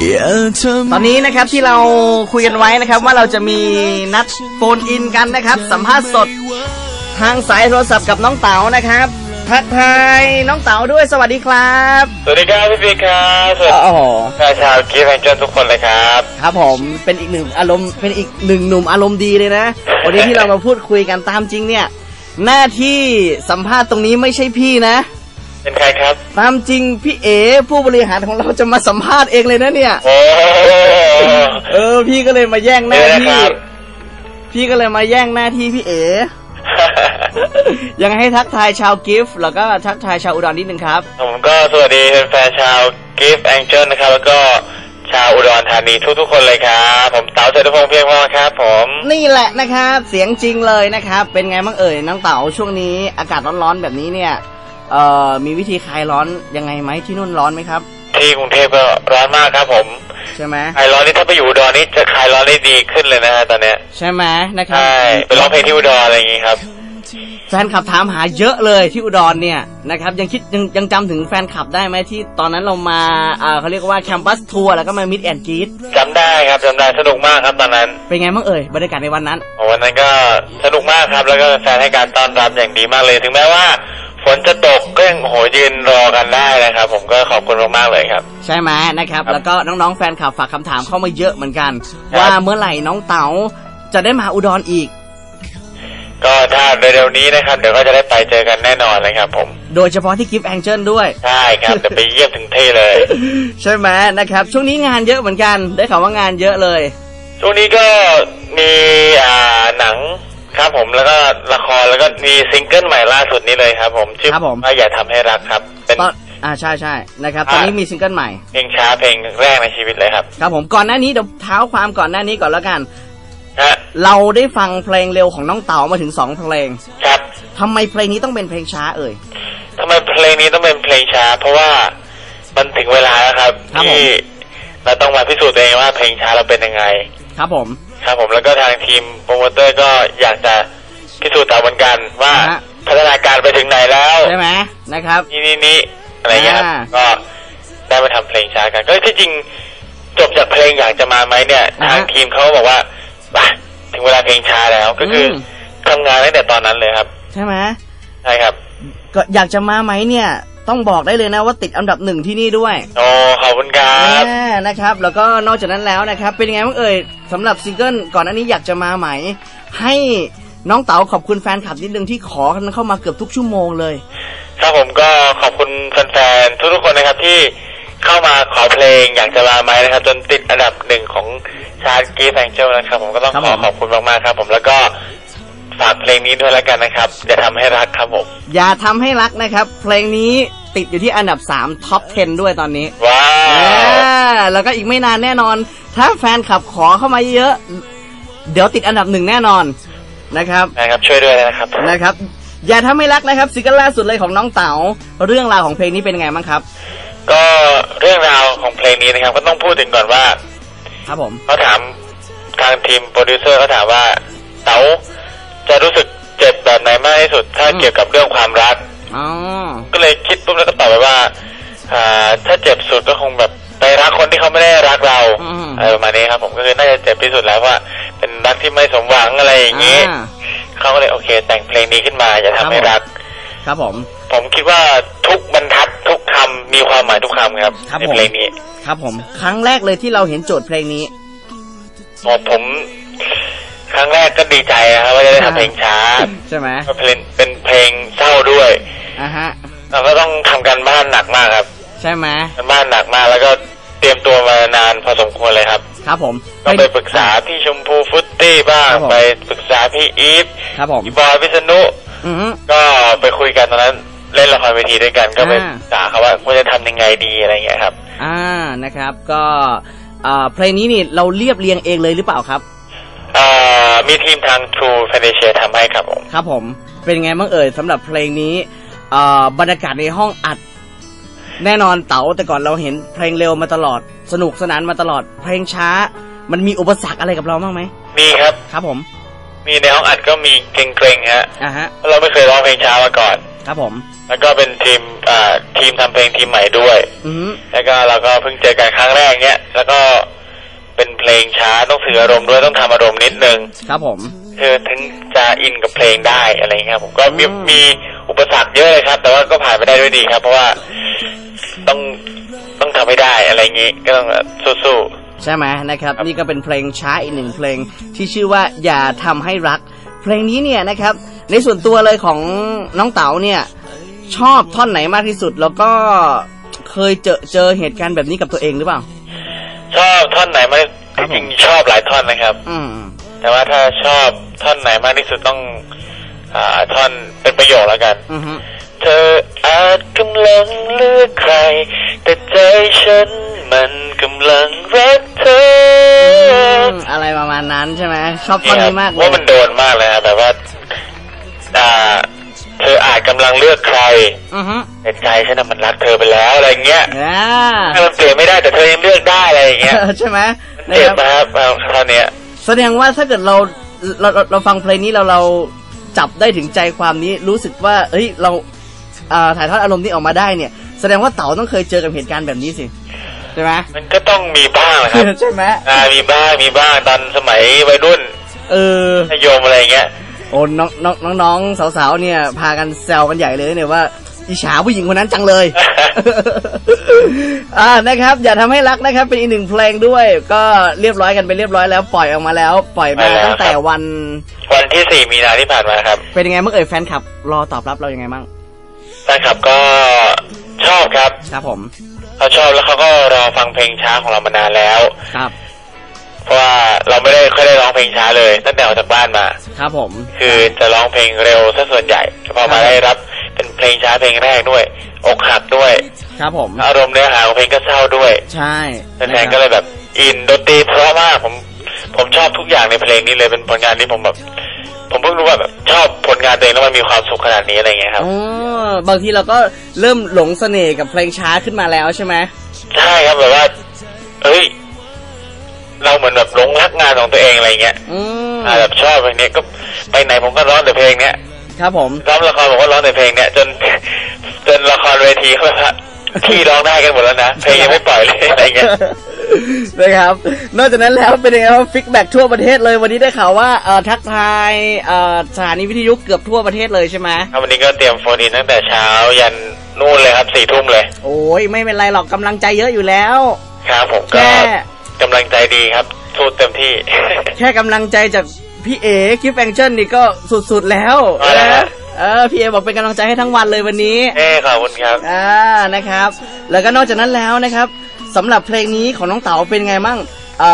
อย่าทำตอนนี้นะครับที่เราคุยกันไว้นะครับ ว่าเราจะมีนัดโฟนอินกันนะครับ สัมภาษณ์สดทางสายโทรศัพท์กับน้องเต๋านะครับทักทายน้องเต๋าด้วยสวัสดีครับ สวัสดีครับพี่พีครับสวัสดีโอ้โหชาวกีฟแองเจิลทุกคนเลยครับ ครับผมเป็นอีกหนึ่งอารมณ์เป็นอีกหนึ่งหนุ่มอารมณ์ดีเลยนะ วันนี้ที่เรามาพูดคุยกันตามจริงเนี่ย หน้าที่สัมภาษณ์ตรงนี้ไม่ใช่พี่นะ เป็นใครครับ ตามจริงพี่เอผู้บริหารของเราจะมาสัมภาษณ์เองเลยนะเนี่ย โอ้เออ พี่ก็เลยมาแย่งหน้าเดี๋ยวนะที่ครับพี่ก็เลยมาแย่งหน้าที่พี่เอ ยังไงให้ทักทายชาวกิฟต์แล้วก็ทักทายชาวอุดรนิดนึงครับ ผมก็สวัสดีแฟนๆชาวกีฟแองเจิลนะครับ แล้วก็ชาวอุดรธานีทุกๆคนเลยครับ ผมเต๋าเศรษฐพงษ์เพียงพอครับ ผม นี่แหละนะครับ เสียงจริงเลยนะครับ เป็นไงบ้างเอ่ยน้องเต๋าช่วงนี้อากาศร้อนๆแบบนี้เนี่ย เอ่อมีวิธีคลายร้อนยังไงไหมที่นู่นร้อนไหมครับ ที่กรุงเทพก็ร้อนมากครับผมใช่ไหมคลายร้อนนี่ถ้าไปอยู่อุดรนี่จะคลายร้อนได้ดีขึ้นเลยนะฮะตอนเนี้ยใช่ไหมนะครับใช่ไปร้องเพลงที่อุดรอะไรอย่างงี้ครับ แฟนคลับถามหาเยอะเลยที่อุดรเนี่ยนะครับ ยังคิดยังยังจำถึงแฟนคลับได้ไหมที่ตอนนั้นเรามาอ่าเขาเรียกว่าแคมปัสทัวร์แล้วก็มามิดแอนกีดจำได้ครับจำได้สนุกมากครับตอนนั้นเป็นไงบ้างเอ่ยบรรยากาศในวันนั้น วันนั้นก็สนุกมากครับแล้วก็แฟนให้การต้อนรับอย่างดีมากเลย ถึงแม้ว่า ฝนจะตกก็ยังโหยืนรอกันได้นะครับ ผมก็ขอบคุณมากๆเลยครับ ใช่ไหมนะครับครับแล้วก็น้องๆแฟนคลับฝากคำถามเข้ามาเยอะเหมือนกันครับว่าเมื่อไหร่น้องเต๋าจะได้มาอุดรอีก ก็ถ้าเร็วๆนี้นะครับ เดี๋ยวก็จะได้ไปเจอกันแน่นอนเลยครับ ผม โดยเฉพาะที่กิฟต์แองเจิลด้วย ใช่ครับจะไปเยี่ยมถึงที่เลย ใช่ไหมนะครับ ช่วงนี้งานเยอะเหมือนกัน ได้ข่าวว่างานเยอะเลย ช่วงนี้ก็มีอ่าหนัง ครับผมแล้วก็ละครแล้วก็มีซิงเกิลใหม่ล่าสุดนี้เลยครับ ผมชื่อครับผม ว่าอย่าทำให้รักครับ เป็น ตอนอ่าใช่ใช่นะครับ ตอนนี้มีซิงเกิลใหม่ เพลงช้าเพลงแรกในชีวิตเลยครับครับผมก่อนหน้านี้เดี๋ยวเท้าความก่อนหน้านี้ก่อนแล้วกัน ฮะเราได้ฟังเพลงเร็วของน้องเต๋ามาถึงสองเพลงครับทำไมเพลงนี้ต้องเป็นเพลงช้าเอ่ย ทำไมเพลงนี้ต้องเป็นเพลงช้า เพราะว่ามันถึงเวลาแล้วครับครับผม ที่เราต้องมาพิสูจน์ตัวเองว่าเพลงช้าเราเป็นยังไง ครับผม ครับผมแล้วก็ทางทีมโปรโมเตอร์ก็อยากจะพิสูจน์ต่อเหมือนกันว่าอ่าฮะ พัฒนาการไปถึงไหนแล้วใช่ไหมนะครับ นี่นี่นี่อะไรเงี้ยครับอ่าก็ได้มาทำเพลงช้ากันก็ที่จริงจบจากเพลงอยากจะมาไหมเนี่ยอ่าฮะทางทีมเขาบอกว่าไปถึงเวลาเพลงช้าแล้วก็คืออม ทำงานตั้งแต่ตอนนั้นเลยครับใช่ไหมใช่ครับ ก็อยากจะมาไหมเนี่ย ต้องบอกได้เลยนะว่าติดอันดับหนึ่งที่นี่ด้วยโอ้ขอบคุณครับอ่านะครับ แล้วก็นอกจากนั้นแล้วนะครับ เป็นยังไงบ้างเอ่ยสำหรับซิงเกิลก่อนอันนี้อยากจะมาไหม ให้น้องเต๋าขอบคุณแฟนคลับนิดนึงที่ขอกันเข้ามาเกือบทุกชั่วโมงเลย ครับผมก็ขอบคุณแฟนๆทุกๆคนนะครับที่เข้ามาขอเพลงอยากจะมาไหมนะครับ จนติดอันดับหนึ่งของชาร์ตกีแฟงเจลนะครับ ผมก็ต้องครับขอผมขอบคุณมากๆครับ ผมแล้วก็ ฝากเพลงนี้ด้วยแล้วกันนะครับอย่าทำให้รักครับผม อย่าทำให้รักนะครับ เพลงนี้ติดอยู่ที่อันดับ 3 ท็อป 10 ด้วยตอนนี้ ว้าอ่าวแล้วก็อีกไม่นานแน่นอน ถ้าแฟนคลับขอเข้ามาเยอะ เดี๋ยวติดอันดับหนึ่งแน่นอนนะครับนะครับ ช่วยด้วยนะครับ นะครับ อย่าทำให้รักนะครับซิงเกิลล่าสุดเลยของน้องเต๋าเรื่องราวของเพลงนี้เป็นไงบ้างครับ ก็เรื่องราวของเพลงนี้นะครับ ก็ต้องพูดถึงก่อนว่า ครับผมเขาถามทางทีมโปรดิวเซอร์เขาถามว่าเต๋า จะรู้สึกเจ็บแบบไหนมากที่สุด ถ้าอืมเกี่ยวกับเรื่องความรักอ๋อก็เลยคิดปุ๊บแล้วก็ตอบไปว่าอ่า ถ้าเจ็บสุดก็คงแบบไปรักคนที่เขาไม่ได้รักเราอืมอะไรประมาณนี้ครับ ผมก็คือน่าจะเจ็บที่สุดแล้วเพราะว่าเป็นรักที่ไม่สมหวังอะไรอย่างนี้อ่าเขาก็เลยโอเค แต่งเพลงนี้ขึ้นมาอย่าทำให้ครับผมรัก ครับผม ผมคิดว่าทุกบรรทัดทุกคำมีความหมายทุกคำครับครับในผมเพลงนี้ ครับผม ครั้งแรกเลยที่เราเห็นโจทย์เพลงนี้พอผม ครั้งแรกก็ดีใจนะครับว่าจะได้ทำเพลงช้าใช่ไหมเพราะเพลงเป็นเพลงเศร้าด้วยอะฮะเราก็ต้องทำการบ้านหนักมากครับ ใช่ไหมการบ้านหนักมากแล้วก็เตรียมตัวมานานพอสมควรเลยครับ ครับผมก็ไปปรึกษาพี่ชมพูฟุตตี้บ้างครับผมไปปรึกษาพี่อีฟครับผมพี่บอยพิษณุอือฮึก็ไปคุยกันตอนนั้นเล่นละครเวทีด้วยกันก็ไปอ่าปรึกษาเขาว่าควรจะทำยังไงดีอะไรเงี้ยครับ อ่านะครับ ก็อ่าเพลงนี้นี่เราเรียบเรียงเองเลยหรือเปล่าครับอ่า มีทีมทาง True f i n a n c i a l ทำให้ครับผม ครับผม เป็นไงบ้างเอ่ยสำหรับเพลงนี้อ่าบรรยากาศในห้องอัด แน่นอนเต๋าแต่ก่อนเราเห็นเพลงเร็วมาตลอด สนุกสนานมาตลอด เพลงช้า มันมีอุปสรรคอะไรกับเราบ้างไหม มีครับ ครับผม มีในห้องอัดก็มีเกรงๆฮะอ่าฮะเพราะเราไม่เคยร้องเพลงช้ามาก่อน ครับผม แล้วก็เป็นทีมอ่าทีมทำเพลงทีมใหม่ด้วย อืมแล้วก็เราก็เพิ่งเจอกันครั้งแรกเนี้ย แล้วก็ เป็นเพลงช้าต้องสื่ออารมณ์ด้วยต้องทำอารมณ์นิดนึงครับผมคือถึงจะอินกับเพลงได้อะไรเงี้ยครับผมก็มีอืมมีอุปสรรคเยอะเลยครับ แต่ว่าก็ผ่านไปได้ด้วยดีครับ เพราะว่าต้องต้องทำให้ได้อะไรอย่างงี้ก็ต้องสู้ใช่ไหมนะครับ นี่ก็เป็นเพลงช้าอีกหนึ่งเพลงที่ชื่อว่าอย่าทำให้รัก เพลงนี้เนี่ยนะครับ ในส่วนตัวเลยของน้องเต๋าเนี่ย ชอบท่อนไหนมากที่สุดแล้วก็เคยเจอเจอเหตุการณ์แบบนี้กับตัวเองหรือเปล่าๆ ชอบท่อนไหนมากครับผมจริงๆชอบหลายท่อนนะครับ อืม แต่ว่าถ้าชอบท่อนไหนมากที่สุดต้อง อ่าท่อนเป็นประโยคแล้วกัน อือฮึเธออาจกำลังเลือกใคร แต่ใจฉันมันกำลังรักเธอมอะไรประมาณนั้นใช่ไหมชอบท่อนนี้มากเลว่าย มันโดนมากเลยนะแบบว่า อ่า เธออาจกำลังเลือกใครอือฮึแต่ใจฉันน่ะมันรักเธอไปแล้วอะไรเงี้ยอ่าถ้ามันเปลี่ยนไม่ได้แต่เธอยังเลือกได้อะไรอย่างเงี้ยใช่ไหมมันนะเจ็คบรับนะครับเอาเท่าเนี้ยแสดงว่าถ้าเกิดเราเราเราเราฟังเพลงนี้เราเราจับได้ถึงใจความนี้รู้สึกว่า เอ้ยเราอ่าถ่ายทอดอารมณ์นี้ออกมาได้เนี่ย แสดงว่าเต๋าต้องเคยเจอกับเหตุการณ์แบบนี้สิใช่ไหมมันก็ต้องมีบ้างแหละครับใช่ไหมอ่ามีบ้างมีบ้างตอนสมัยวัยรุ่น เออมัธยมอะไรเงี้ย โอ้น้องน้องน้องน้องสาวๆเนี่ย พากันแซวกันใหญ่เลยเนี่ยว่าอิจฉาผู้หญิงคนนั้นจังเลย อ่านะครับ อย่าทำให้รักนะครับ เป็นอีกหนึ่งเพลงด้วย ก็เรียบร้อยกันไปเรียบร้อยแล้วปล่อยออกมาแล้ว ปล่อยมาไปแล้วตั้งแต่ครับวัน วันที่สี่มีนาที่ผ่านมาครับ เป็นยังไงเมื่อเอ่ยแฟนคลับ รอตอบรับเรายังไงบ้างแฟนคลับก็ชอบครับ ครับผมเขาชอบแล้วเขาก็รอฟังเพลงช้าของเรามานานแล้ว ครับ เพราะว่าเราไม่ได้ค่อยได้ร้องเพลงช้าเลยตั้งแต่ออกจากบ้านมา ครับผม คือจะร้องเพลงเร็วซะส่วนใหญ่พอมาได้รับเป็นเพลงช้าเพลงแรกด้วย อกหักด้วย ครับผม อารมณ์เนื้อหาของเพลงก็เศร้าด้วย ใช่แฟนๆก็เลยแบบอินดนตรีเพราะมากผมผมชอบทุกอย่างในเพลงนี้เลยเป็นผลงานที่ผมแบบผมเพิ่งรู้ว่าแบบชอบผลงานตัวเองแล้วมันมีความสุขขนาดนี้อะไรเงี้ยครับอ๋อบางทีเราก็เริ่มหลงเสน่ห์กับเพลงช้าขึ้นมาแล้วใช่ไหมใช่ครับแบบว่าเอ้ย เราเหมือนแบบหลงรักงานของตัวเองอะไรเงี้ยอืมอ่าแบบชอบเพลงนี้ก็ไปไหนผมก็ร้องแต่เพลงเนี้ยครับผมร้องละครผมก็ร้องแต่เพลงเนี้ยจน จนละครเวทีเขาแบบว่าที่ร้องได้กันหมดแล้วนะเพลงยังไม่ปล่อยเลยอะไรเงี้ยนะครับ นอกจากนั้นแล้วเป็นยังไงครับฟิกแบ็กทั่วประเทศเลย วันนี้ได้ข่าวว่าเอ่อทักทายเอ่อสถานีวิทยุเกือบทั่วประเทศเลยใช่ไหมครับวันนี้ก็เตรียมโฟนอินตั้งแต่เช้ายันนู่นเลยครับสี่ทุ่มเลย โอ้ยไม่เป็นไรหรอกกำลังใจเยอะอยู่แล้ว ครับผมแค่ ก็กำลังใจดีครับสู้เต็มที่ แค่กำลังใจจากพี่เอคิฟแองเจิลนี่ก็สุดๆแล้วเอาละฮะเออพี่เอบอกเป็นกำลังใจให้ทั้งวันเลยวันนี้ เอ้ขอบคุณครับอ่านะครับ แล้วก็นอกจากนั้นแล้วนะครับสำหรับเพลงนี้ของน้องเต๋าเป็นไงมั่งเอ่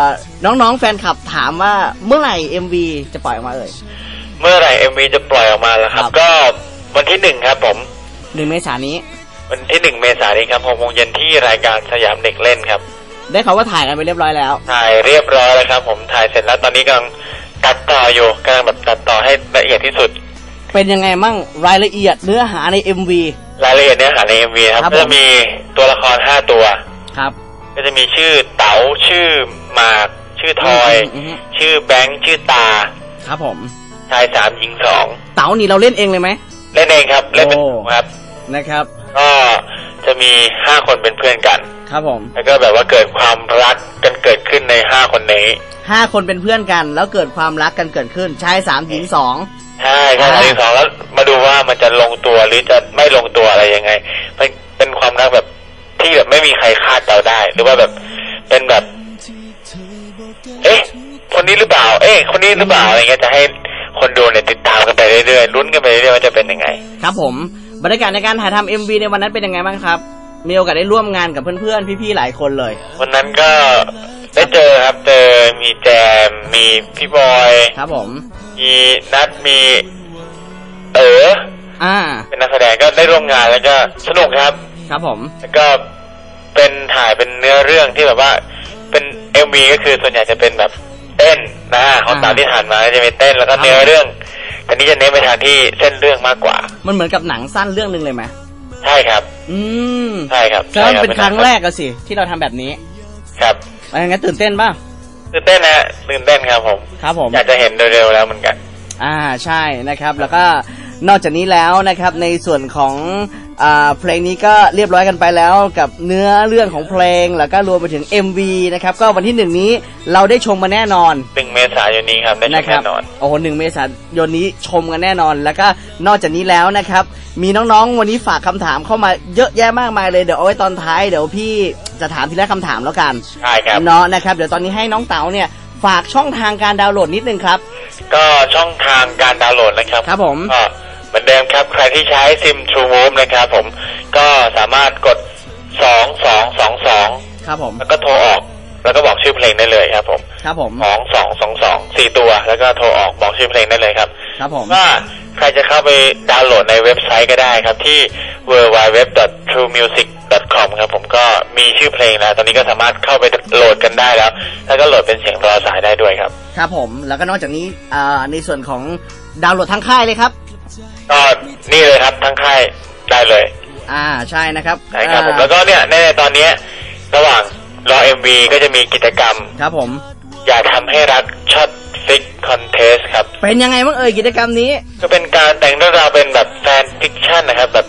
อน้องๆแฟนคลับถามว่าเมื่อไหร่ MV จะปล่อยออกมาเอ่ยเมื่อไหร่เอ็มวีจะปล่อยออกมาแล้วครับครับ ก็วันที่หนึ่งครับผมหนึ่งเมษายนนี้ วันที่หนึ่งเมษายนนี้ครับหกโมงเย็นที่รายการสยามเด็กเล่นครับ ได้ข่าวว่าถ่ายกันไปเรียบร้อยแล้ว ถ่ายเรียบร้อยแล้วครับ ผมถ่ายเสร็จแล้วตอนนี้กำลังตัดต่ออยู่กำลังแบบตัดต่อให้ละเอียดที่สุด เป็นยังไงมั่งรายละเอียดเนื้อหาใน MV รายละเอียดเนื้อหาในเอ็มวีครับครับก็ผมจะมีตัวละครห้าตัวครับ ก็จะมีชื่อเต๋าชื่อหมากชื่อทอยอืมอืมชื่อแบงค์ชื่อตา ครับผมชายสามหญิงสองเต๋านี่เราเล่นเองเลยไหมเล่นเองครับเล่นเป็นโอ้หมู่ครับนะครับ ก็จะมีห้าคนเป็นเพื่อนกัน ครับผม แล้วก็แบบว่าเกิดความรักกันเกิดขึ้นในห้าคนนี้ห้าคนเป็นเพื่อนกัน แล้วเกิดความรักกันเกิดขึ้นชายสามหญิงสองใช่ครับอ่าหนึ่งสองแล้วมาดูว่ามันจะลงตัวหรือจะไม่ลงตัวอะไรยังไงมันเป็นความรักแบบที่แบบไม่มีใครคาดเดาได้ หรือว่าแบบเป็นแบบ เอ๊ะ คนนี้หรือเปล่า เอ๊ะ คนนี้หรือเปล่าอะไรเงี้ยจะให้คนดูเนี่ยติดตามกันไปเรื่อยๆลุ้นกันไปเรื่อยๆว่าจะเป็นยังไง ครับผม บรรยากาศในการถ่ายทำ MV ในวันนั้นเป็นยังไงบ้างครับ มีโอกาสได้ร่วมงานกับเพื่อนๆ พี่ๆ หลายคนเลย วันนั้นก็ได้เจอครับเจอมีแจมมีพี่บอย ครับผม มีนัดมี เอออ่า เป็นนักแสดงก็ได้ร่วมงานแล้วก็สนุกครับ ครับผม แล้วก็เป็นถ่ายเป็นเนื้อเรื่องที่แบบว่า เป็นเอ็มวีก็คือส่วนใหญ่จะเป็นแบบเต้นนะของตามที่ผ่านมาก็จะเป็นเต้นแล้วก็เนื้อเรื่อง แต่นี้จะเน้นไปทางที่เส้นเรื่องมากกว่า มันเหมือนกับหนังสั้นเรื่องหนึ่งเลยไหมใช่ครับ อืมใช่ครับแล้วมันใช่เป็นครั้งแรกอะสิ ที่เราทำแบบนี้ ครับอะไรงั้นตื่นเต้นป่ะตื่นเต้นนะฮะตื่นเต้นครับผมครับผมอยากจะเห็นเร็วๆแล้วเหมือนกัน อ่าใช่นะครับ แล้วก็นอกจากนี้แล้วนะครับในส่วนของอ่า เพลงนี้ก็เรียบร้อยกันไปแล้วกับเนื้อเรื่องของเพลงแล้วก็รวมไปถึง MV นะครับก็วันที่หนึ่งนี้เราได้ชมมาแน่นอนหนึ่งเมษายนนี้ครับได้ชมนะครัแน่นอนโอ้โหหนึ่งเมษายนนี้ชมกันแน่นอน แล้วก็นอกจากนี้แล้วนะครับ มีน้องๆวันนี้ฝากคำถามเข้ามาเยอะแยะมากมายเลยเดี๋ยวเอาไว้ตอนท้ายเดี๋ยวพี่จะถามทีละคำถามแล้วกันใช่ครับเนาะนะครับเดี๋ยวตอนนี้ให้น้องเต๋าเนี่ยฝากช่องทางการดาวน์โหลดนิดนึงครับ ก็ช่องทางการดาวน์โหลดนะครับครับผมก็เห มือนเดิมครับใครที่ใช้ซิม True Move นะครับผมก็สามารถกด 2 2 2 2 ครับผม แล้วก็โทรออก แล้วก็บอกชื่อเพลงได้เลยครับผม ครับผม2 2 2 2 4ตัว แล้วก็โทรออกบอกชื่อเพลงได้เลยครับ ครับผมว่าใครจะเข้าไปดาวน์โหลดในเว็บไซต์ก็ได้ครับที่ www.truemusic.com ครับผมก็มีชื่อเพลงแล้ว ตอนนี้ก็สามารถเข้าไปโหลดกันได้แล้ว แล้วก็โหลดเป็นเสียงรอสายได้ด้วยครับ ครับผม แล้วก็นอกจากนี้อ่าในส่วนของดาวน์โหลดทั้งค่ายเลยครับ ก็นี่เลยครับทั้งค่ายได้เลย อ่าใช่นะครับใช่ครับผมอ่าแล้วก็เนี่ยในตอนเนี้ยระหว่างรอ MV ก็จะมีกิจกรรม ครับผม อย่าทำให้รักช็อตฟิกคอนเทสครับ เป็นยังไงบ้างเอ่ยกิจกรรมนี้ ก็เป็นการแต่งเรื่องราวเป็นแบบแฟนฟิกชันนะครับ แบบ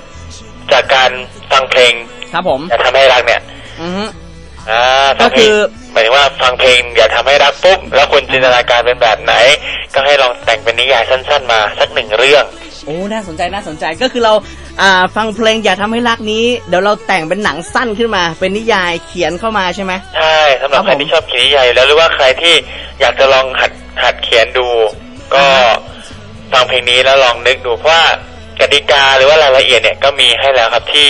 จากการฟังเพลง ครับผม อย่าทำให้รักเนี่ย อือฮึอ่าก็ฟังเพลคืงอหมายถึงว่าฟังเพลงอย่าทำให้รักปุ๊บแล้วคุณจินตนาการเป็นแบบไหน ก็ให้ลองแต่งเป็นนิยายสั้น ๆ มาสักหนึ่งเรื่อง โอ้น่าสนใจน่าสนใจก็คือเราอ่าฟังเพลงอย่าทำให้รักนี้ เดี๋ยวเราแต่งเป็นหนังสั้นขึ้นมา เป็นนิยายเขียนเข้ามาใช่ไหมใช่สำหรับครับใครผมที่ชอบเขียนนิยายอยู่แล้วหรือว่าใครที่อยากจะลองหัดหัดเขียนดู ก็อ่าฮะฟังเพลงนี้แล้วลองนึกดูเพราะว่ากติกาหรือว่ารายละเอียดเนี่ยก็มีให้แล้วครับที่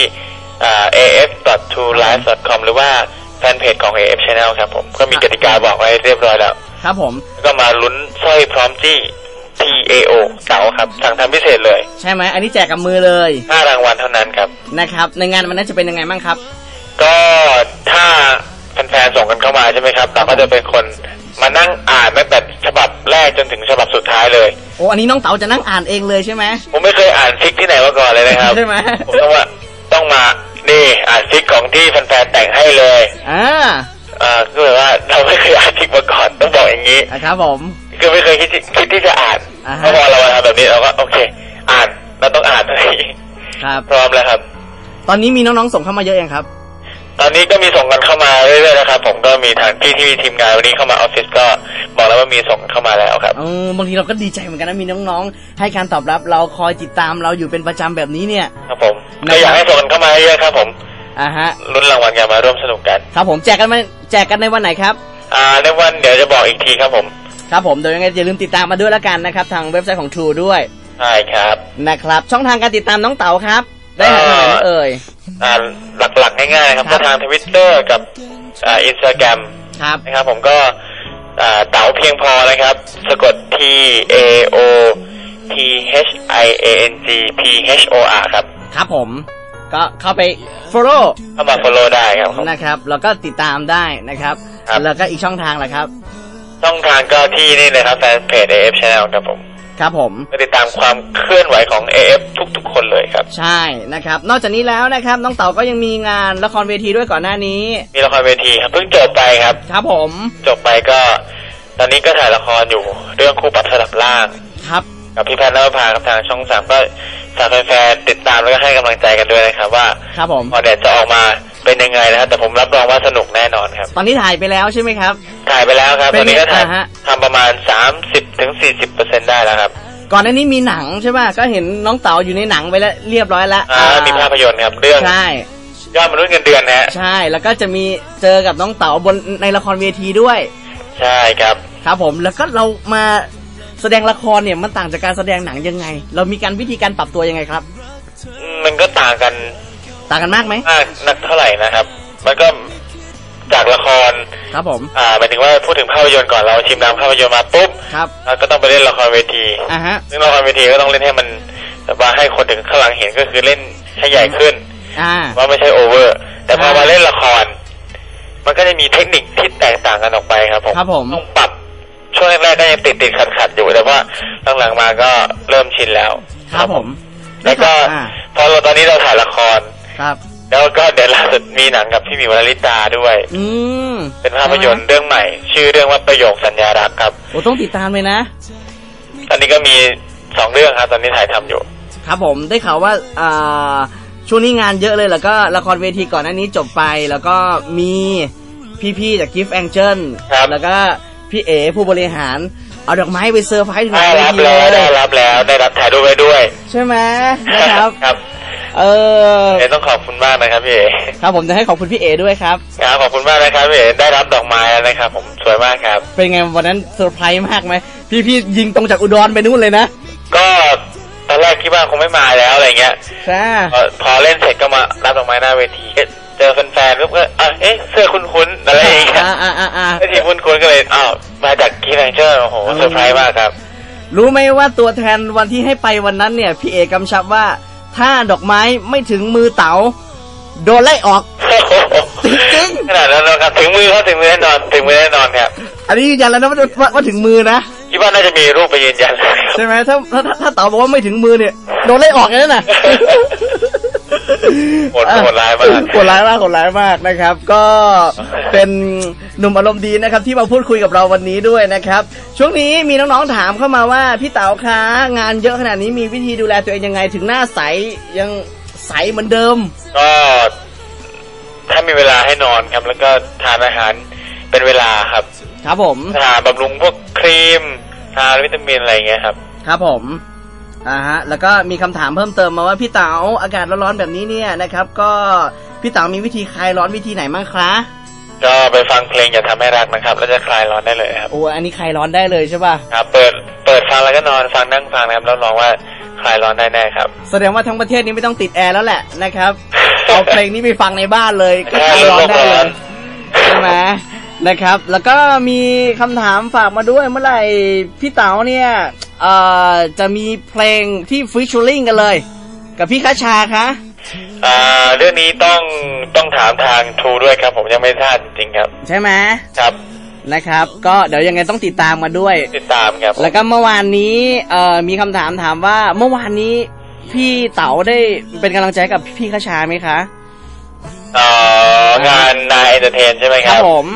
อ่า af.tolive.com หรือว่าแฟนเพจของ AF Channel ครับผมก็มีกติกาบอกไว้เรียบร้อยแล้ว ครับผมแล้วก็มาลุ้นสร้อยพร้อมจี้ TAO เต๋าครับสั่งทำพิเศษเลย ใช่ไหมอันนี้แจกกับมือเลยห้ารางวัลเท่านั้นครับ นะครับในงานวันนั้นจะเป็นยังไงบ้างครับ ก็ถ้าแฟนๆส่งกันเข้ามาใช่ไหมครับเราก็จะเป็นคนมานั่งอ่านตั้งแต่ฉบับแรกจนถึงฉบับสุดท้ายเลยโอ้อันนี้น้องเต๋าจะนั่งอ่านเองเลยใช่ไหมผมไม่เคยอ่านฟิกที่ไหนมาก่อนเลยนะครับใช่ไหมผมต้องว่าต้องมานี่อ่านฟิกของที่แฟนๆแต่งให้เลยอ่า อ่าคือแบบว่าเราไม่เคยอ่านฟิกมาก่อนต้องบอกอย่างนี้นะครับผมคือไม่เคยคิดที่คิดที่จะอ่านอ่าฮะเพราะพอเรามาทำแบบนี้เราก็โอเค อ่านเราต้องอ่านทันทีครับพร้อมแล้วครับ ตอนนี้มีน้องๆส่งเข้ามาเยอะยังครับ ตอนนี้ก็มีส่งกันเข้ามาเรื่อยๆนะครับ ผมก็มีทางที่ที่ทีมงานวันนี้เข้ามาออฟฟิศก็บอกแล้วว่ามีส่งเข้ามาแล้วครับเออบางทีเราก็ดีใจเหมือนกันนะมีน้องๆ ให้การตอบรับเราคอยติดตามเราอยู่เป็นประจำแบบนี้เนี่ย ครับผมนะครับก็อยากให้ส่งกันเข้ามาเยอะๆครับผม อ่าฮะลุ้นรางวัลกันมาร่วมสนุกกัน ครับผมแจกกันมาแจกกันในวันไหนครับ อ่าในวันเดี๋ยวจะบอกอีกทีครับผม ครับผมโดยยังไงอย่าลืมติดตามมาด้วยแล้วกันนะครับ ทางเว็บไซต์ของ True ด้วย ใช่ครับ นะครับ ช่องทางการติดตามน้องเต๋าครับ ได้ทางไหนบ้างเอ่ย อ่าหลักๆง่ายๆครับครัก็บทางทวิตเตอร์กับอ่าอินสตาแกรมครับนะครับ ผมก็อ่าเต๋าเพียงพอนะครับ สะกด T A O T H I A N G P H O R ครับ ครับผม ก็เข้าไป follow เข้ามา follow ได้ครับผม นะครับ แล้วก็ติดตามได้นะครับ ครับ แล้วก็อีกช่องทางแหละครับ ช่องทางก็ที่นี่เลยครับแฟนเพจ AF Channel ครับผมครับผม ก็ติดตามความเคลื่อนไหวของ AF ทุก ๆ คนเลยครับ ใช่นะครับ นอกจากนี้แล้วนะครับ น้องเต๋าก็ยังมีงานละครเวทีด้วยก่อนหน้านี้ มีละครเวทีครับเพิ่งจบไปครับ ครับผม จบไปก็ ตอนนี้ก็ถ่ายละครอยู่เรื่องคู่ปรับสลับล่าง ครับ กับพี่แพทย์นภพากับทางช่องสามก็ฝากแฟนๆติดตามแล้วก็ให้กำลังใจกันด้วยนะครับ ว่าครับผมพอแดดจะออกมาเป็นยังไงนะครับแต่ผมรับรองว่าสนุกแน่นอนครับ ตอนนี้ถ่ายไปแล้วใช่ไหมครับ ถ่ายไปแล้วครับเป็ตอนนนี้ก็ถ่ายอ่าฮะทำประมาณ30ถึง40เปอร์เซ็นต์ได้แล้วครับ ก่อนหน้านี้มีหนังใช่ไหมก็เห็นน้องเต๋าอยู่ในหนังไปแล้วเรียบร้อยแล้วอ่ามีภาพยนตร์ครับเรื่องใช่ยอดมนุษย์เงินเดือนนะฮะใช่แล้วก็จะมีเจอกับน้องเต๋าบนในละครเวทีด้วย ใช่ครับ ครับผมแล้วก็เรามา แสดงละครเนี่ยมันต่างจากการแสดงหนังยังไง เรามีการวิธีการปรับตัวยังไงครับ มันก็ต่างกันต่างกันมากไหมมากนักเท่าไหร่นะครับ มันก็จากละครครับผม อ่าหมายถึงว่าพูดถึงภาพยนตร์ก่อนเราชิมน้ำภาพยนตร์มาปุ๊บครับเราก็ต้องไปเล่นละครเวทีอ่าฮะซึ่งละครเวทีก็ต้องเล่นให้มันแบบว่าให้คนถึงข้างหลังเห็นก็คือเล่นให้ใหญ่ขึ้นอ่าว่าไม่ใช่โอเวอร์ แต่พออ่ามมาเล่นละคร มันก็จะมีเทคนิคที่แตกต่างกันออกไปครับผมครับผมต้องปรับ ช่วงแรกๆก็ยังติดติดขัดขัดๆอยู่แต่ว่าหลังๆมาก็เริ่มชินแล้ว ครับผม แล้วก็อ่า พอเราตอนนี้เราถ่ายละคร ครับ แล้วก็เดี๋ยวล่าสุดมีหนังกับพี่หมิวลลิตาด้วย อืมเป็นภาพยนตร์เรื่องใหม่ ชื่อเรื่องว่าประโยคสัญญารักครับ โอ้ต้องติดตามเลยนะ ตอนนี้ก็มีสองเรื่องครับตอนนี้ถ่ายทำอยู่ ครับผมได้ข่าวว่าอ่าช่วงนี้งานเยอะเลยแล้วก็ละครเวทีก่อนหน้านี้จบไป แล้วก็มีพี่ๆจากกิฟต์แองเจิลครับ แล้วก็ พี่เอผู้บริหาร เอาดอกไม้ไปเซอร์ไพรส์ถึงหได้ลังเวรับทีแล้วเลได้ยรับแล้วได้รับถ่ายรูปไว้ด้วยใช่ไหมนะครับ ครับเออเอ๋ต้องขอบคุณมากนะครับพี่เอ๋ครับผมจะให้ขอบคุณพี่เอด้วยครับ ครับขอบคุณมากนะครับพี่เอ๋ได้รับดอกไม้แล้วนะครับ ผมสวยมากครับ เป็นไงวันนั้นเซอร์ไพรส์มากไหมพี่พี่ยิงตรงจากอุดรไปนู่นเลยนะก็ตอนแรกคิดว่าคงไม่มาแล้วอะไรเงี้ยใช่พอพอเล่นเสร็จก็มารับดอกไม้หน้าเวทีก็เจ อแฟนๆปุ๊บก็อะเอ๊ะเสื้อคุ้นๆอะไรอย่างเงี้ยอ่าอ่าอ่าอ่าไอ้ที่คุ้นๆก็เลยอ้าวมาจากกีแฟงเจอร์โอ้โหเซอร์ไพรส์มากครับ รู้ไหมว่าตัวแทนวันที่ให้ไปวันนั้นเนี่ย พี่เอกำชับว่าถ้าดอกไม้ไม่ถึงมือเต๋าโดนไล่ออกจริงขนาดนั้นแล้วครับถึงมือเขาถึงมือแน่นอนถึงมือแน่นอนครับอันนี้ยืนยันแล้วนะว่าว่าว่าถึงมือนะคิดว่าน่าจะมีรูปไปยืนยันเลยครับใช่ไหมถ้าถ้าถ้าถ้าเต๋าบอกว่าไม่ถึงมือเนี่ยโดนไล่ออกเลยนะ โหดโหดร้ายมากโหดร้ายมากโหดร้ายมากนะครับ ก็เป็นหนุ่มอารมณ์ดีนะครับ ที่มาพูดคุยกับเราวันนี้ด้วยนะครับ ช่วงนี้มีน้องๆถามเข้ามาว่าพี่เต๋าคะงานเยอะขนาดนี้มีวิธีดูแลตัวเองยังไงถึงหน้าใสยังใสเหมือนเดิม ก็ถ้ามีเวลาให้นอนครับ แล้วก็ทานอาหารเป็นเวลาครับ ครับผมทาบำรุงพวกครีมทาวิตามินอะไรอย่างเงี้ยครับ ครับผม อ่าฮะแล้วก็มีคำถามเพิ่มเติมมาว่าพี่เต๋าอากาศร้อนๆแบบนี้เนี่ยนะครับ ก็พี่เต๋ามีวิธีคลายร้อนวิธีไหนบ้างคะก็ไปฟังเพลงอย่าทำให้รักนะครับ แล้วจะคลายร้อนได้เลยครับโอ้อันนี้คลายร้อนได้เลยใช่ป่ะครับเปิดเปิดฟังแล้วก็นอนฟังนั่งฟังนะครับแล้วลองว่าคลายร้อนได้แน่ครับ แสดงว่าทั้งประเทศนี้ไม่ต้องติดแอร์แล้วแหละนะครับเอาเพลงนี้ไปฟังในบ้านเลยก็คลายร้อนได้เลยใช่ไหมนะครับ แล้วก็มีคำถามฝากมาด้วยเมื่อไหร่พี่เต๋าเนี่ย เอ่อจะมีเพลงที่ฟิชชูริงกันเลย กับพี่คาชาคะอ่าเรื่องนี้ต้องต้องถามทางทูด้วยครับ ผมยังไม่ทราบจริงๆครับ ใช่ไหมครับนะครับ ก็เดี๋ยวยังไงต้องติดตามมาด้วย ติดตามครับแล้วก็เมื่อวานนี้เอ่อมีคำถามถามว่าเมื่อวานนี้พี่เต๋าได้เป็นกำลังใจให้กับพี่คาชาไหมคะเอ่องานนายเอนเตอร์เทนใช่ไหมคครัรับบผม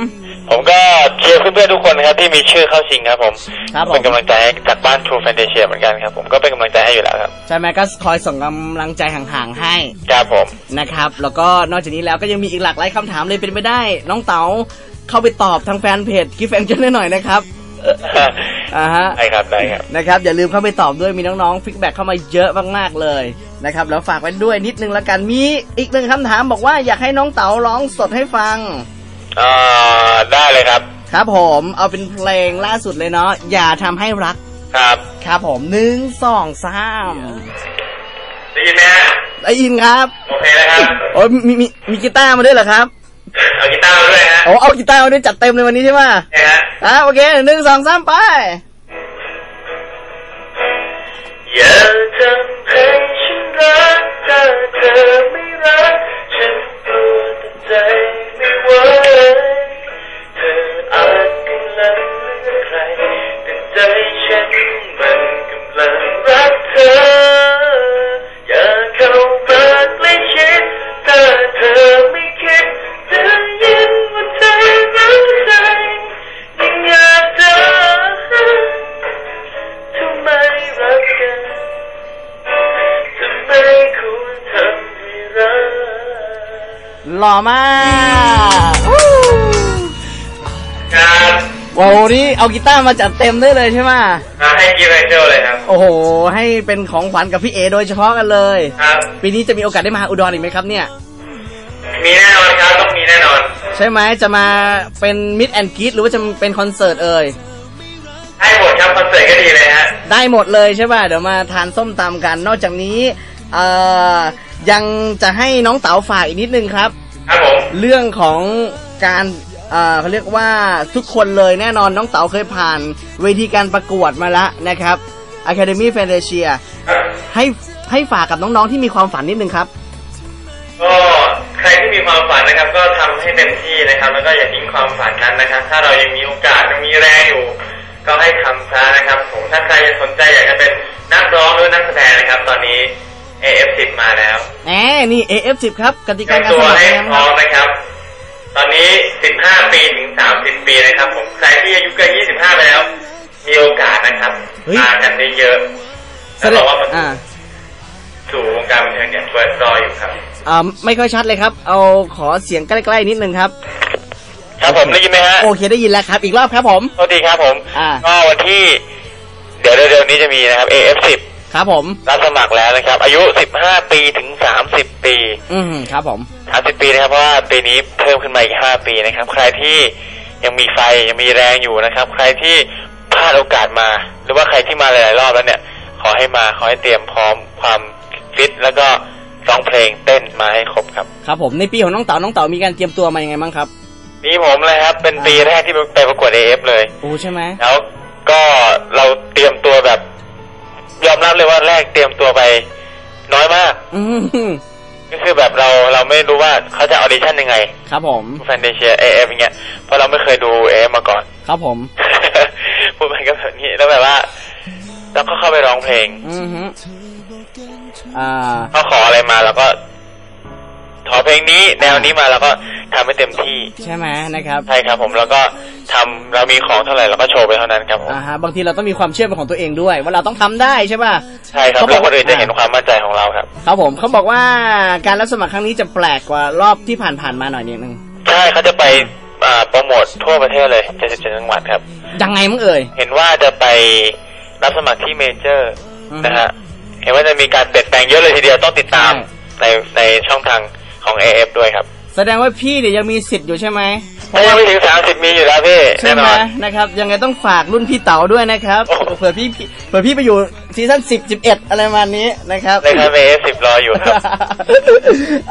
ผมก็เชียร์เพื่อนๆทุกคนนะครับที่มีชื่อเข้าชิงครับผมครับผม เป็นกำลังใจให้จากบ้าน True Fantasia เหมือนกันครับผมก็เป็นกำลังใจให้อยู่แล้วครับใช่ไหมก็คอยส่งกำลังใจห่างๆให้ ครับผม นะครับ แล้วก็นอกจากนี้แล้วก็ยังมีอีกหลากหลายคำถามเลยเป็นไปได้ น้องเต๋าเข้าไปตอบทางแฟนเพจกิฟแฟนเจนหน่อยนะครับอ่าฮะได้ครับได้ครับ นะครับ อย่าลืมเข้าไปตอบด้วยมีน้องๆฟีดแบ็กเข้ามาเยอะมากๆเลยนะครับแล้วฝากไว้ด้วยนิดนึงละกันมีอีกหนึ่งคำถามบอกว่าอยากให้น้องเต๋าร้องสดให้ฟังเอ่อได้เลยครับ ครับผมเอาเป็นเพลงล่าสุดเลยเนาะอย่าทำให้รัก ครับ ครับผมหนึ่งสองสามได้ยินไหมฮะได้ยินครับ โอเคนะครับโอ้ยมีมีมีกีตาร์มาด้วยเหรอครับ เอากีตาร์มาด้วยฮะโอ้เอากีตาร์มาด้วยจัดเต็มเลยวันนี้ใช่ไหมนะฮะอะโอเคหนึ่งสองสามไปอย่าทำให้ฉันรักถ้าเธอไม่รักฉันกลัวแต่ใจไม่ไหว หล่อมากวู้ครับว้าวนี่เอากีตาร์มาจัดเต็มได้เลยใช่ไหมมาให้กีไรเจอเลยครับ โอ้โห ให้เป็นของขวัญกับพี่เอโดยเฉพาะกันเลย ครับ ปีนี้จะมีโอกาสได้มาอุดรอีกไหมครับเนี่ย มีแน่นอนครับต้องมีแน่นอน ใช่ไหมจะมาเป็นมิดแอนด์กีหรือว่าจะเป็นคอนเสิร์ตเอ่ยให้หมดครับคอนเสิร์ตก็ดีเลยฮะ ได้หมดเลยใช่ป่ะ เดี๋ยวมาทานส้มตำกัน นอกจากนี้ เอ่อ ยังจะให้น้องเต๋าฝากอีกนิดนึงครับ ครับผมเรื่องของการเอ่อเขาเรียกว่าทุกคนเลยแน่นอนน้องเต๋าเคยผ่านเวทีการประกวดมาแล้วนะครับ Academy Fantasia ครับให้ให้ฝากกับน้องๆที่มีความฝันนิดนึงครับ ก็ใครที่มีความฝันนะครับ ก็ทำให้เต็มที่นะครับ แล้วก็อย่าทิ้งความฝันนั้นนะครับ ถ้าเรายังมีโอกาสยังมีแรงอยู่ ก็ให้ทำซะนะครับผมถ้าใครยังสนใจอยากจะเป็นนักร้องหรือนักแสดงนะครับ ตอนนี้ AF10 มาแล้วแหมนี่ AF10 ครับกติเตรีกายมการตัสวมัครให้ยังพร้อคมรับนะครับ ตอนนี้ 15 ปีถึง 30 ปีนะครับ ผมใครที่อายุเกิน 25 ไปแล้ว มีโอกาสนะครับเฮ้ยมากันได้เยอะแสแล้วดบองกว่ามันอ่าสู่วงการบันเทิงเนี่ยเปิดรออยู่ครับอ่าไม่ค่อยชัดเลยครับ เอาขอเสียงใกล้ๆนิดนึงครับครับผมได้ยินไหมฮะโอเคได้ยินแล้วครับ อีกรอบครับผมโทษทีครับผมอ่าก็วันที่ เดี๋ยวเร็วๆนี้จะมีนะครับ AF10 ครับผม รับสมัครแล้วนะครับ อายุ 15 ปีถึง 30 ปี อืมครับผม 30 ปีนะครับเพราะว่าปีนี้เพิ่มขึ้นมาอีก 5 ปีนะครับ ใครที่ยังมีไฟยังมีแรงอยู่นะครับ ใครที่พลาดโอกาสมา หรือว่าใครที่มาหลาย ๆ รอบแล้วเนี่ย ขอให้มาขอให้เตรียมพร้อมความฟิตแล้วก็ร้องเพลงเต้นมาให้ครบครับ ครับผมในปีของน้องเต๋าน้องเต๋ามีการเตรียมตัวมายังไงบ้างครับนี่ผมเลยครับ เป็นปีแรกที่ไปประกวด AF เลยโอ้ใช่ไหมแล้วก็เราเตรียมตัวแบบ ยอมรับเลยว่าแรกเตรียมตัวไป น้อยมากอืมก็คือแบบเราเราไม่รู้ว่าเขาจะออดิชั่นยังไง ครับผมแฟนเดเชียเอฟอย่างเงี้ยเพราะเราไม่เคยดูเอฟมาก่อน ครับผมพูดไปก็แบบนี้แล้วแบบว่าเราก็เข้าไปร้องเพลงอือฮึอ่าเขาขออะไรมาเราก็ ขอเพลงนี้แนวนี้มาเราก็ทำให้เต็มที่ใช่ไหมนะครับใช่ครับผมแล้วก็ทำเรามีของเท่าไหร่เราก็โชว์ไปเท่านั้นครับผมอ่าฮะบางทีเราต้องมีความเชื่อเป็นของตัวเองด้วย ว่าเราต้องทำได้ใช่ป่ะใช่ครับเขาบแล้อกวคนอื่นจะเห็นความมั่นใจของเราครับครับผมเขาบอกว่าการรับสมัครครั้งนี้จะแปลกกว่ารอบที่ผ่านๆมาหน่อยนิดนึงใช่เขาจะไปอ่าโปรโมททั่วประเทศเลย77จังหวัดครับยังไงมึงเอ่ยเห็นว่าจะไปรับสมัครที่เมเจอร์อือฮึนะฮะเห็นว่าจะมีการเปลี่ยนแปลงเยอะเลยทีเดียวต้องติดตามในในช่องทาง ของ AF ด้วยครับ แสดงว่าพี่เนี่ยยังมีสิทธิ์อยู่ใช่ไหมเพถ้าราะยังว่าไม่ถึง30มีอยู่แล้วพี่ใช่แน่ไหนมอนนะครับ ยังไงต้องฝากรุ่นพี่เต๋าด้วยนะครับโอ้โหเผื่อพี่พี่เผื่อพี่ไปอยู่ซีซั่นสิบสิบเอ็ดอะไรประมาณนี้นะครับในครับ AF 10รออยู่ครับ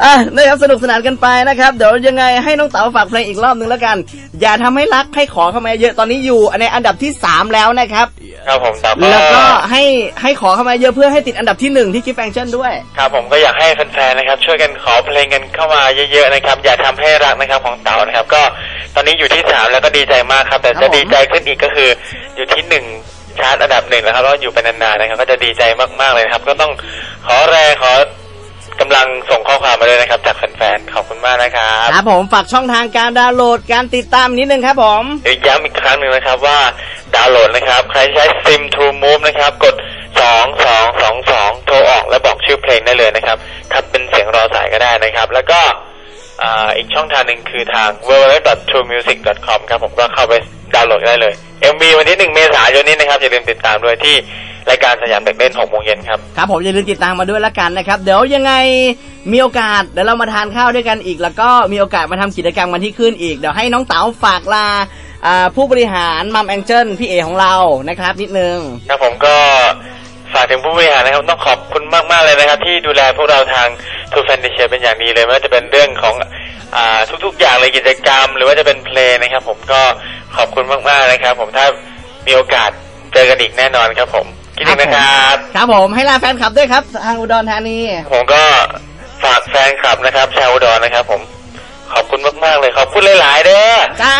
อะนะครับสนุกสนานกันไปนะครับ เดี๋ยวยังไงให้น้องเต๋าฝากเพลงอีกรอบหนึ่งแล้วกัน อย่าทำให้รักให้ขอเข้ามาเยอะตอนนี้อยู่ในอันดับที่สามแล้วนะครับครับผมแต่แล้วก็ก็ให้ให้ขอเข้ามาเยอะเพื่อให้ติดอันดับที่หนึ่งที่คิฟแฟงชั่นด้วยครับผมก็อยากให้แฟนๆนะครับ ช่วยกันขอเพลงกันเข้ามาเยอะๆนะครับ อย่าทำให้รักนะครับของเต่านะครับ ก็ตอนนี้อยู่ที่สามแล้วก็ดีใจมากครับ แต่ครับจะผมดีใจขึ้นอีกก็คืออยู่ที่หนึ่ง ชาร์ตอันดับหนึ่งแล้วครับแล้วอยู่ไปนานๆนะครับ ก็จะดีใจมากๆเลยนะครับ ก็ต้องขอแรงขอกำลังส่งข้อความมาเลยนะครับ จากแฟนๆขอบคุณมากนะครับครับผมฝากช่องทางการดาวน์โหลดการติดตามนิดนึงครับผมเดี๋ยวย้ำอีกครั้งหนึ่งนะครับว่าดาวน์โหลดนะครับ ใครใช้ Sim to Move นะครับ กด2 2 2 2โทรออกและบอกชื่อเพลงได้เลยนะครับถ้าเป็นเสียงรอสายก็ได้นะครับ แล้วก็อ่าอีกช่องทางหนึ่งคือทาง www.truemusic.com ครับผมก็เข้าไป ดาวน์โหลดได้เลย MV วันที่1เมษายนนี้นะครับอย่าลืมติดตามด้วยที่รายการสยามเด็กเล่น6โมงเย็นครับครับผมอย่าลืมติดตามมาด้วยละกันนะครับเดี๋ยวยังไงมีโอกาสเดี๋ยวเรามาทานข้าวด้วยกันอีก แล้วก็มีโอกาสมาทำกิจกรรมวันที่ขึ้นอีกเดี๋ยวให้น้องเต๋าฝากลาอ่าผู้บริหารมัมแองเจิลพี่เอของเรานะครับนิดนึงครับผมก็ ฝากถึงผู้บริหารนะครับต้องขอบคุณมาก ๆ เลยนะครับ ที่ดูแลพวกเราทางทูแฟนดิเชียเป็นอย่างดีเลยไม่ว่าจะเป็นเรื่องของอ่าทุก ๆ อย่างเลยกิจกรรม หรือว่าจะเป็นเพลงนะครับ ผมก็ขอบคุณมาก ๆ นะครับ ผมถ้ามีโอกาสเจอกันอีกแน่นอนครับ ผมคิดถึงนะครับครับผมให้ลาแฟนคลับด้วยครับทางอุดรธานี ผมก็ฝากแฟนคลับนะครับ ชาวอุดรนะครับ ผมขอบคุณมากๆเลยขอบคุณหลายๆเด้อจ้า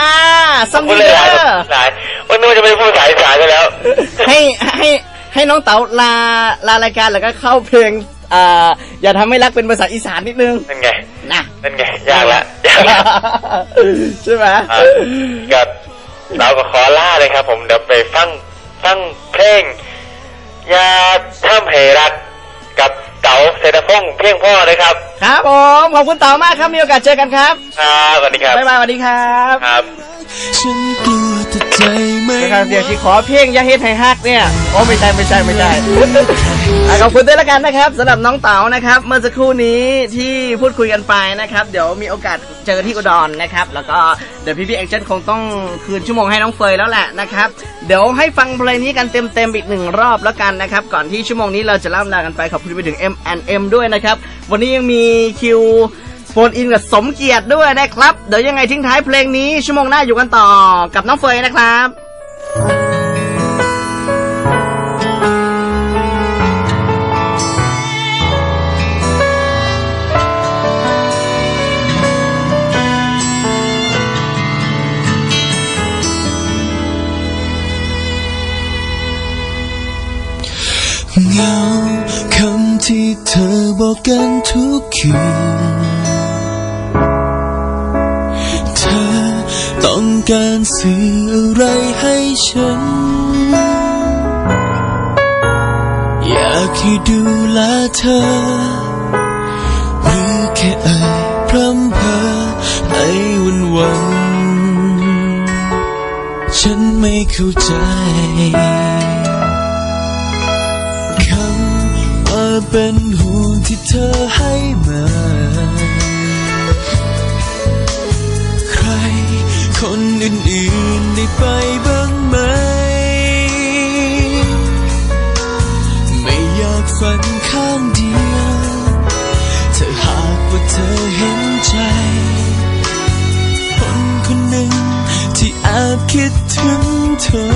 ขซัอบมคุดีณหเดอลายร์ๆหลายวันนู้นจะไปพูดสายสายไปแล้ว ให้ให้ ให้น้องเต๋าลาลารายการแล้วก็เข้าเพลงอ่าอย่าทำให้รักเป็นภาษาอีสานนิดนึงนั่นไงนะนั่นไงยากละยากละใช่ไหมอะก็เราก็ขอล่าเลยครับ ผมเดี๋ยวไปฟังฟังเพลงอยาท่ามเหรักกับเต๋าเศรษฐพงษ์เพียงพ่อเลยครับ ครับผมขอบคุณเต๋ามากครับมีโอกาสเจอกันครับ ครับสวัสดีครับบ๊ายบายสวัสดีครับครับฉั นกลัวแต่ใจไม่นะครับเดี๋ยวที่ขอเพลงยาเฮ็ดให้ฮักเนี่ยโอ้ไม่ใช่ไม่ใช่ไม่ใช่อะขอบคุณด้วยละกันนะครับสำหรับน้องเต๋านะครับ เมื่อสักครู่นี้ที่พูดคุยกันไปนะครับ เดี๋ยวมีโอกาสเจอที่อุดรนะครับ แล้วก็เดี๋ยวพี่พี่แอคชั่นคงต้องคืนชั่วโมงให้น้องเฟยแล้วแหละนะครับ เดี๋ยวให้ฟังเพลงนี้กันเต็มๆอีกหนึ่งรอบแล้วกันนะครับ ก่อนที่ชั่วโมงนี้เราจะล่ำลากันไปขอบคุณไปถึง M&M ด้วยนะครับ วันนี้ยังมีคิว โฟนอินกับสมเกียรติด้วยนะครับ เดี๋ยวยังไงทิ้งท้ายเพลงนี้ ชั่วโมงหน้าอยู่กันต่อกับน้องเฟยนะครับเงาคำที่เธอบอกกันทุกคืน ต้องการสื่ออะไรให้ฉัน อยากให้ดูแลเธอ หรือแค่เอ่ยพร่ำเพอให้วันวัน ฉันไม่เข้าใจคำว่าเป็นห่วงที่เธอให้มา ไปบ้างไหม ไม่อยากฝันข้างเดียว ถ้าหากว่าเธอเห็นใจ คนคนหนึ่งที่แอบคิดถึงเธอ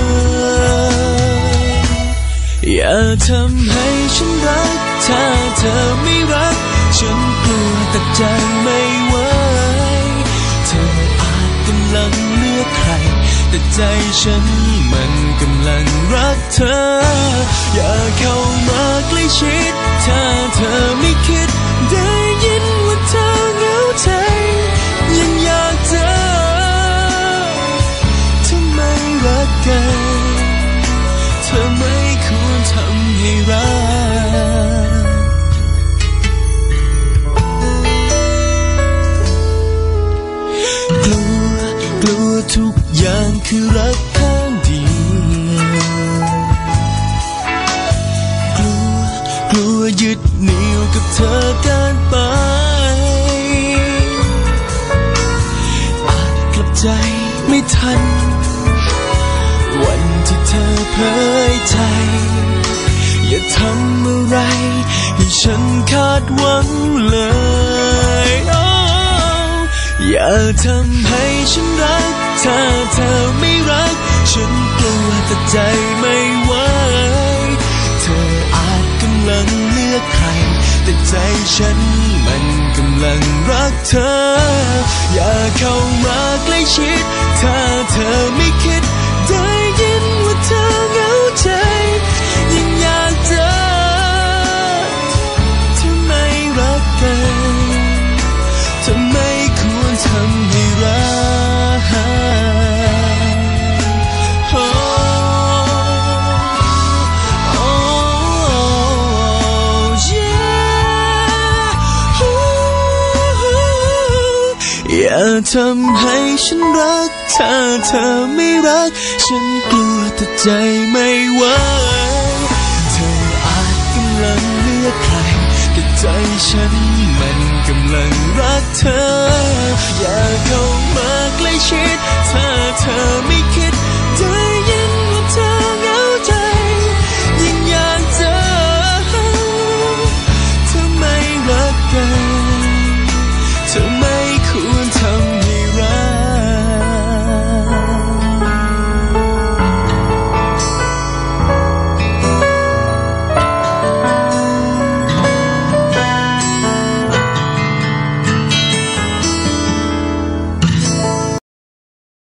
อย่าทำให้ฉันรัก ถ้าเธอไม่รัก ฉันกลัวตัดใจไม่ไหวเธออาจกำลัง แต่ใจฉันมันกำลังรักเธอ อย่าเข้ามาใกล้ชิด ถ้าเธอไม่คิดได้ยินว่าเธอเหงาใจ ยังอยากเจอทำไมรักกัน เธอไม่ควรทำให้รัก คือรักข้างเดียวกลัวกลัวยึดเหนี่ยวกับเธอเกินไปอาจกลับใจไม่ทัน วันที่เธอเผยใจ อย่าทำอะไรให้ฉันคาดหวังเลย อย่าทำให้ฉันรัก ถ้าเธอไม่รัก ฉันกลัวแต่ใจไม่ไหว เธออาจกำลังเลือกใคร แต่ใจฉันมันกำลังรักเธอ อย่าเข้ามาใกล้ชิด ถ้าเธอไม่คิด ได้ยินว่าเธอเหงาใจ อย่าทำให้ฉันรักถ้าเธอไม่รัก ฉันกลัวแต่ใจไม่ไหวเธออาจกำลังเลือกใคร แต่ใจฉันมันกำลังรักเธอ อย่าเข้ามาใกล้ชิด ถ้าเธอไม่คิด